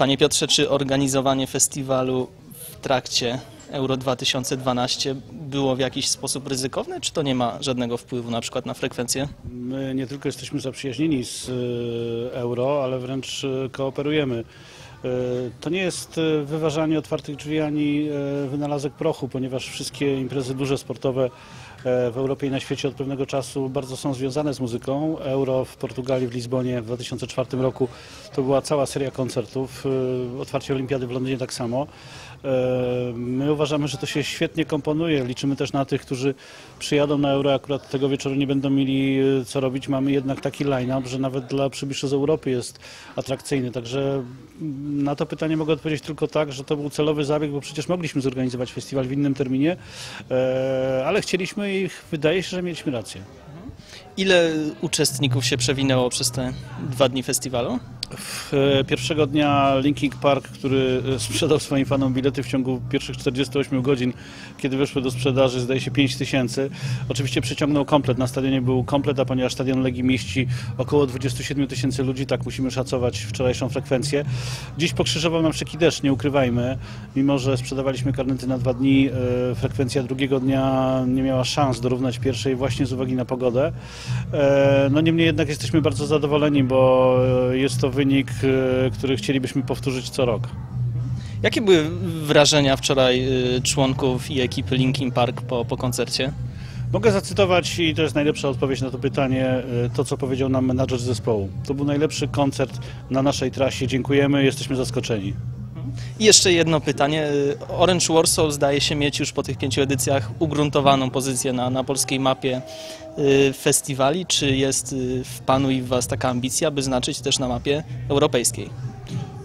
Panie Piotrze, czy organizowanie festiwalu w trakcie Euro 2012 było w jakiś sposób ryzykowne, czy to nie ma żadnego wpływu na przykład na frekwencję? My nie tylko jesteśmy zaprzyjaźnieni z y, euro, ale wręcz y, kooperujemy. Y, To nie jest y, wyważanie otwartych drzwi ani y, wynalazek prochu, ponieważ wszystkie imprezy duże sportowe e, w Europie i na świecie od pewnego czasu bardzo są związane z muzyką. Euro w Portugalii, w Lizbonie w 2004 roku to była cała seria koncertów. Otwarcie Olimpiady w Londynie tak samo. E, My uważamy, że to się świetnie komponuje. Liczymy też na tych, którzy przyjadą na Euro, akurat tego wieczoru nie będą mieli e, co robić. Mamy jednak taki line-up, że nawet dla przybyszy z Europy jest atrakcyjny. Także na to pytanie mogę odpowiedzieć tylko tak, że to był celowy zabieg, bo przecież mogliśmy zorganizować festiwal w innym terminie, e, ale chcieliśmy i wydaje się, że mieliśmy rację. Ile uczestników się przewinęło przez te dwa dni festiwalu? W, e, Pierwszego dnia Linkin Park, który e, sprzedał swoim fanom bilety w ciągu pierwszych 48 godzin, kiedy weszły do sprzedaży, zdaje się 5 tysięcy. Oczywiście przyciągnął komplet. Na stadionie był komplet, a ponieważ stadion Legii mieści około 27 tysięcy ludzi, tak musimy szacować wczorajszą frekwencję. Dziś pokrzyżował nam szeki deszcz, nie ukrywajmy. Mimo, że sprzedawaliśmy karnety na dwa dni, e, frekwencja drugiego dnia nie miała szans dorównać pierwszej właśnie z uwagi na pogodę. No niemniej jednak jesteśmy bardzo zadowoleni, bo jest to wynik, e, który chcielibyśmy powtórzyć co rok. Jakie były wrażenia wczoraj y, członków i ekipy Linkin Park po, po koncercie? Mogę zacytować, i to jest najlepsza odpowiedź na to pytanie, e, to co powiedział nam menadżer zespołu. To był najlepszy koncert na naszej trasie. Dziękujemy, jesteśmy zaskoczeni. I jeszcze jedno pytanie. Y, Orange Warsaw zdaje się mieć już po tych pięciu edycjach ugruntowaną pozycję na, na polskiej mapie y, festiwali. Czy jest y, w Panu i w Was taka ambicja, by znaczyć też na mapie europejskiej?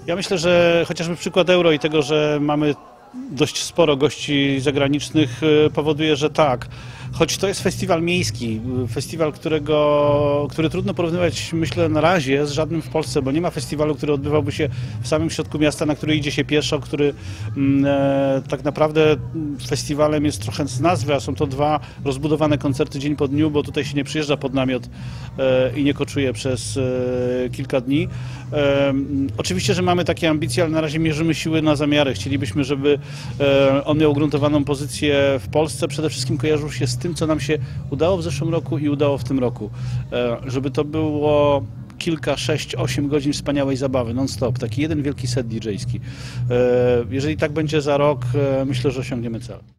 Ja myślę, że chociażby przykład euro i tego, że mamy dość sporo gości zagranicznych e, powoduje, że tak. Choć to jest festiwal miejski, festiwal, którego, który trudno porównywać, myślę, na razie z żadnym w Polsce, bo nie ma festiwalu, który odbywałby się w samym środku miasta, na który idzie się pieszo, który mm, e, tak naprawdę festiwalem jest trochę z nazwy, a są to dwa rozbudowane koncerty dzień po dniu, bo tutaj się nie przyjeżdża pod namiot e, i nie koczuje przez e, kilka dni. E, oczywiście, że mamy takie ambicje, ale na razie mierzymy siły na zamiary. Chcielibyśmy, żeby e, on miał ugruntowaną pozycję w Polsce. Przede wszystkim kojarzył się z tym, co nam się udało w zeszłym roku i udało w tym roku. E, żeby to było kilka, sześć, osiem godzin wspaniałej zabawy non-stop. Taki jeden wielki set DJ-ski. E, jeżeli tak będzie za rok, e, myślę, że osiągniemy cel.